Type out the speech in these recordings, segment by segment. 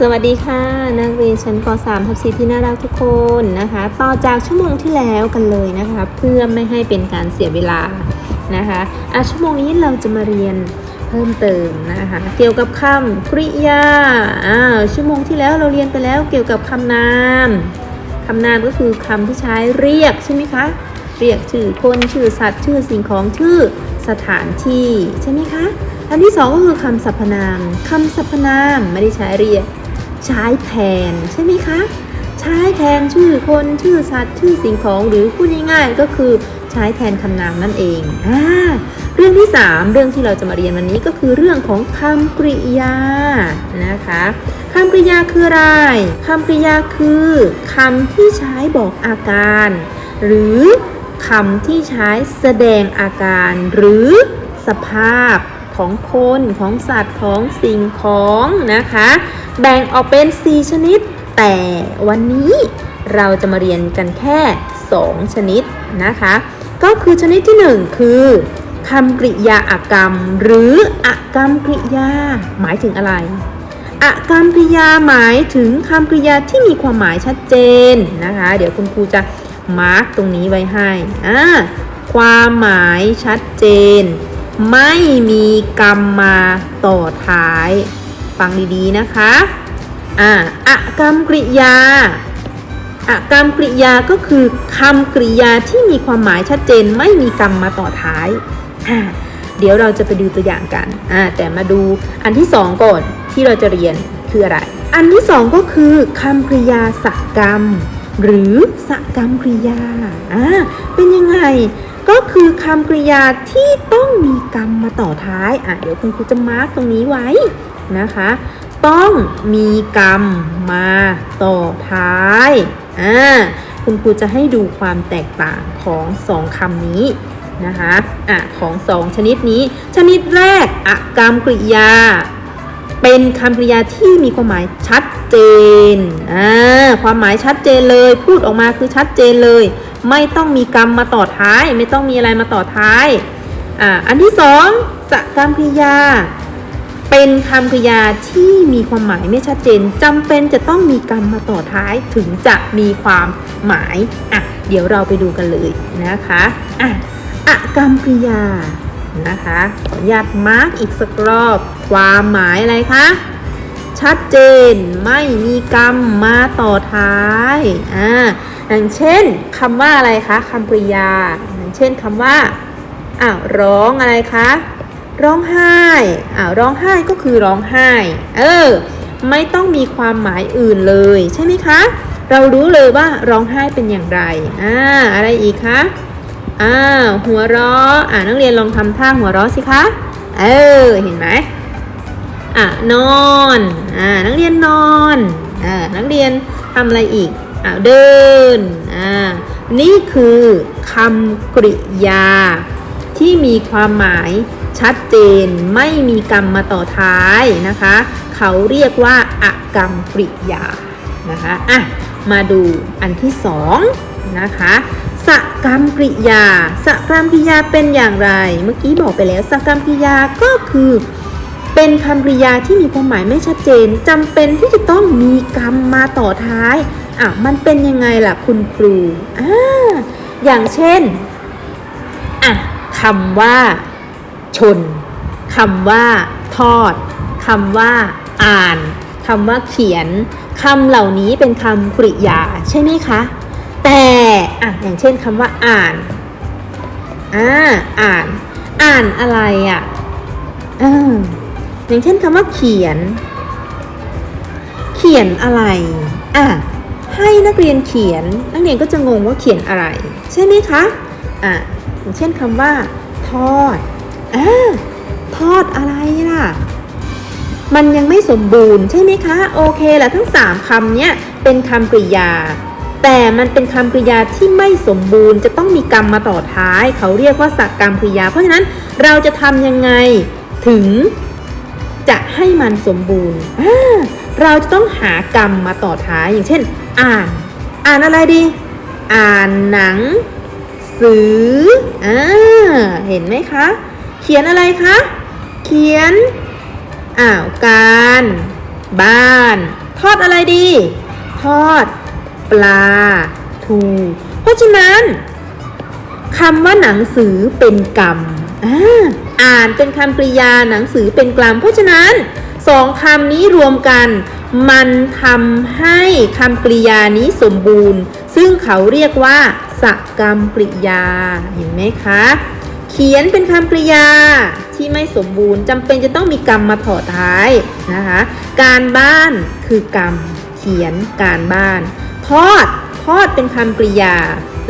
สวัสดีค่ะ นักเรียนชั้นป .3 ทับ4ที่น่ารักทุกคนนะคะ ต่อจากชั่วโมงที่แล้วกันเลยนะคะ เพื่อไม่ให้เป็นการเสียเวลานะคะอะชั่วโมงนี้เราจะมาเรียนเพิ่มเติมนะคะ เกี่ยวกับคำกริยาอ่าชั่วโมงที่แล้วเราเรียนไปแล้วเกี่ยวกับคำนามคำนามก็คือคำที่ใช้เรียกใช่ไหมคะเรียกชื่อคนชื่อสัตว์ ชื่อสิ่งของชื่อสถานที่ใช่ไหมคะอันที่สองก็คือคำสรรพนามคำสรรพนามไม่ได้ใช้เรียก ใช้แทนใช่ไหมคะ ใช้แทนชื่อคนชื่อสัตว์ชื่อสิ่งของหรือพูดง่ายๆก็คือใช้แทนคำนามนั่นเองอ่าเรื่องที่ 3 เรื่องที่เราจะมาเรียนวันนี้ก็คือเรื่องของคำกริยานะคะคำกริยาคืออะไรคำกริยาคือคำที่ใช้บอกอาการ หรือคำที่ใช้แสดงอาการ หรือสภาพ ของคนของสัตว์ของสิ่งของนะคะ แบ่งออกเป็น 4 ชนิด แต่วันนี้เราจะมาเรียนกันแค่ 2 ชนิดนะคะ ก็คือชนิดที่ 1 คือคำกริยาอากรรม หรืออากรรมกริยา หมายถึงอะไรอากรรมกริยาหมายถึงคำกริยาที่มีความหมายชัดเจนนะคะ เดี๋ยวคุณครูจะมาร์กตรงนี้ไว้ให้อ่าความหมายชัดเจน ไม่มีกรรมมาต่อท้าย ฟังดีๆนะคะ อ่าอากรรมกริยาอากรรมกริยาก็คือคำกริยาที่มีความหมายชัดเจนไม่มีกรรมมาต่อท้าย เดี๋ยวเราจะไปดูตัวอย่างกันอ่าแต่มาดูอันที่สองก่อนที่เราจะเรียนคืออะไร อันที่สองก็คือคำกริยาสกรรม หรือสกรรมกริยาอ่าเป็นยังไง ก็คือคำกริยาที่ต้องมีกรรมมาต่อท้ายอะเดี๋ยวคุณครูจะมาร์กตรงนี้ไว้นะคะ ต้องมีกรรมมาต่อท้ายอ่าคุณครูจะให้ดูความแตกต่างของสองคำนี้นะคะอะของสองชนิดนี้ ชนิดแรกอกรรมกริยา เป็นคำกริยาที่มีความหมายชัดเจน อ่า ความหมายชัดเจนเลย พูดออกมาคือชัดเจนเลย ไม่ต้องมีกรรมมาต่อท้าย ไม่ต้องมีอะไรมาต่อท้าย อ่า อันที่สองสกรรมกริยา เป็นคำกริยาที่มีความหมายไม่ชัดเจนจำเป็นจะต้องมีกรรมมาต่อท้ายถึงจะมีความหมาย อะ เดี๋ยวเราไปดูกันเลยนะคะ อะอกรรมกริยา นะคะขออนุญาตมาร์กอีกสักรอบ ความหมายอะไรคะ ชัดเจนไม่มีกรรมมาต่อท้ายอ่าอย่างเช่นคำว่าอะไรคะคำกริยา อย่างเช่นคำว่าอ้าวร้องอะไรคะร้องไห้อ้าวร้องไห้ก็คือร้องไห้ เออ ไม่ต้องมีความหมายอื่นเลยใช่ไหมคะ เรารู้เลยว่าร้องไห้เป็นอย่างไรอ่าอะไรอีกคะ อ่าหัวเราะอ่านักเรียนลองทำท่าหัวเราะสิคะ เออ เห็นไหมอะนอนอ่านักเรียนนอนอ่านักเรียนทำอะไรอีกอ่าเดินอ่านี่คือคำกริยา ที่มีความหมายชัดเจนไม่มีกรรมมาต่อท้ายนะคะ เขาเรียกว่าอากรรมกริยานะคะอะมาดูอันที่สองนะคะ สกรรมกริยาสกรรมกริยาเป็นอย่างไร เมื่อกี้บอกไปแล้วสกรรมกริยาก็คือ เป็นคำกริยาที่มีความหมายไม่ชัดเจนจำเป็นที่จะต้องมีกรรมมาต่อท้ายอะมันเป็นยังไงล่ะคุณครูอ่าอย่างเช่นอะคำว่า ชนคำว่า ทอดคำว่า อ่านคำว่าเขียนคำเหล่านี้เป็นคำกริยาใช่ไหมคะ แต่ อะอย่างเช่นคำว่าอ่านอ่าอ่าน อ่านอะไรอะเอออย่างเช่นคำว่าเขียน เขียนอะไรอะให้นักเรียนเขียน นักเรียนก็จะงงว่าเขียนอะไร ใช่ไหมคะอะอย่างเช่นคำว่า ทอดอ่าทอดอะไรล่ะ มันยังไม่สมบูรณ์ใช่ไหมคะ โอเคแหละทั้ง 3คำเนี้ยเป็นคำกริยา แต่มันเป็นคำกริยาที่ไม่สมบูรณ์ จะต้องมีกรรมมาต่อท้าย เขาเรียกว่าสักกรรมกริยา เพราะฉะนั้นเราจะทำยังไงถึงจะให้มันสมบูรณ์ เราจะต้องหากรรมมาต่อท้ายอย่างเช่น อ่าน อ่านอะไรดี อ่านหนัง สืออ่าเห็นไหมคะ เขียนอะไรคะ เขียนอ้าวการ บ้าน ทอดอะไรดี ทอด ปลาทูเพราะฉะนั้นคำว่าหนังสือเป็นกรรมอ่านเป็นคำกริยาหนังสือเป็นกรรม เพราะฉะนั้นสองคำนี้รวมกัน มันทำให้คำกริยานี้สมบูรณ์ ซึ่งเขาเรียกว่าสกรรมกริยาเห็นไหมคะ เขียนเป็นคำกริยาที่ไม่สมบูรณ์จำเป็นจะต้องมีกรรมมาถอท้ายนะคะ การบ้านคือกรรม เขียนการบ้าน ทอด ทอดเป็นคำกริยา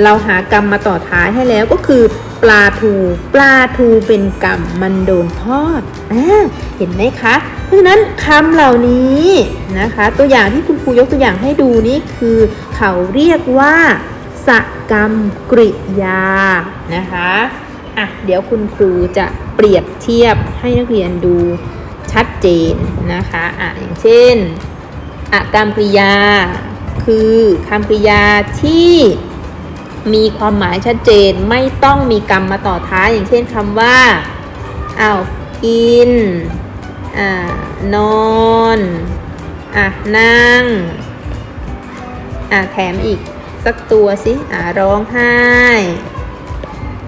เราหากรรมมาต่อท้ายให้แล้วก็คือ ปลาทู ปลาทูเป็นกรรมมันโดนทอดอ่าเห็นไหมคะ เพราะฉะนั้นคำเหล่านี้นะคะ ตัวอย่างที่คุณครูยกตัวอย่างให้ดูนี่คือ เขาเรียกว่าสกรรมกริยานะคะอะเดี๋ยวคุณครูจะเปรียบเทียบให้นักเรียนดูชัดเจนนะคะอะอย่างเช่นอะกรรมกริยา คือคำกริยาที่มีความหมายชัดเจนไม่ต้องมีกรรมมาต่อท้ายอย่างเช่นคำว่าอ้าวกินอ่านอนอะนั่งอะแถมอีกสักตัวสิอะร้องไห้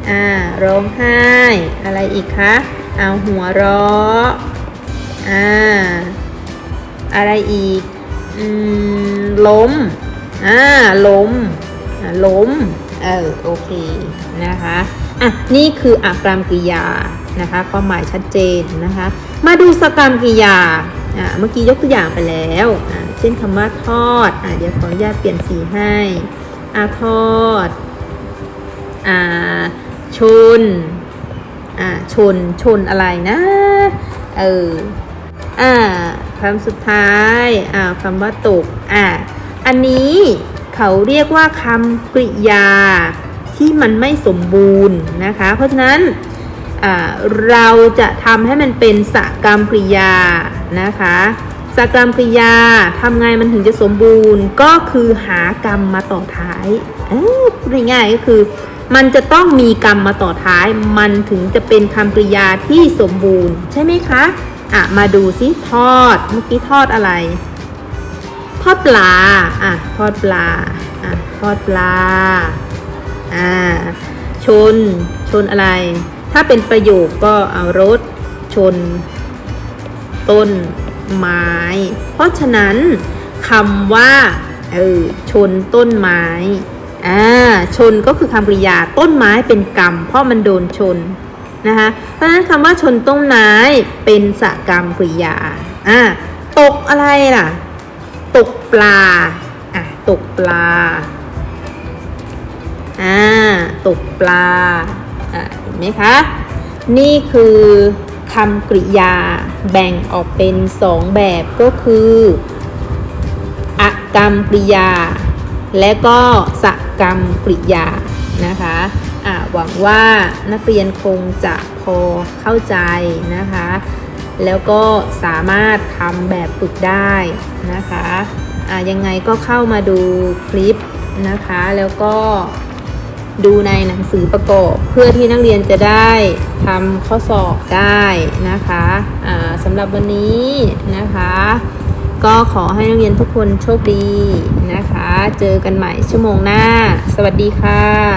อ่าร้องไห้ อะไรอีกคะเอาหัวเราะอ่าอะไรอีก อมล้มอ่าล้มอ่าล้มเออโอเคนะคะอะนี่คืออักรามกริยานะคะความหมายชัดเจนนะคะ มาดูสกรรมกริยาอ่าเมื่อกี้ยกตัวอย่างไปแล้วอ่าเช่นคำว่าทอดอ่าเดี๋ยวขออนุญาตเปลี่ยนสีให้อ่าทอดอ่าชนอ่าชนชนอะไรนะเอออ่า คำสุดท้ายอ่าคำว่าตกอ่าอันนี้เขาเรียกว่าคำกริยาที่มันไม่สมบูรณ์นะคะ เพราะฉะนั้นอ่าเราจะทำให้มันเป็นสกรรมกริยานะคะสกรรมกริยาทำไงมันถึงจะสมบูรณ์ ก็คือหากรรมมาต่อท้ายอ้ยพูดง่ายๆก็คือ มันจะต้องมีกรรมมาต่อท้าย มันถึงจะเป็นคำกริยาที่สมบูรณ์ ใช่ไหมคะ อะมาดูซิทอดเมื่อกี้ทอดอะไร ทอดปลาอะทอดปลาอะทอดปลาอ่าชน ชนอะไร ถ้าเป็นประโยคก็เอารถชน ต้นไม้ เพราะฉะนั้นคำว่าเออชนต้นไม้อ่าชนก็คือคำกริยาต้นไม้เป็นกรรม เพราะมันโดนชน นะคะเพราะฉะนั้นคำว่าชนต้นไม้เป็นสกรรมกริยาอ่าตกอะไรล่ะ ตกปลาอะตกปลาอ่าตกปลาอะเห็นไหมคะ นี่คือคำกริยาแบ่งออกเป็นสองแบบก็คืออกรรมกริยา และก็สกรรมกริยานะคะ หวังว่านักเรียนคงจะพอเข้าใจนะคะ แล้วก็สามารถทำแบบฝึกได้นะคะอะยังไงก็เข้ามาดูคลิปนะคะ แล้วก็ดูในหนังสือประกอบ เพื่อที่นักเรียนจะได้ทำข้อสอบได้นะคะอ่าสำหรับวันนี้นะคะ ก็ขอให้นักเรียนทุกคนโชคดีนะคะ เจอกันใหม่ชั่วโมงหน้า สวัสดีค่ะ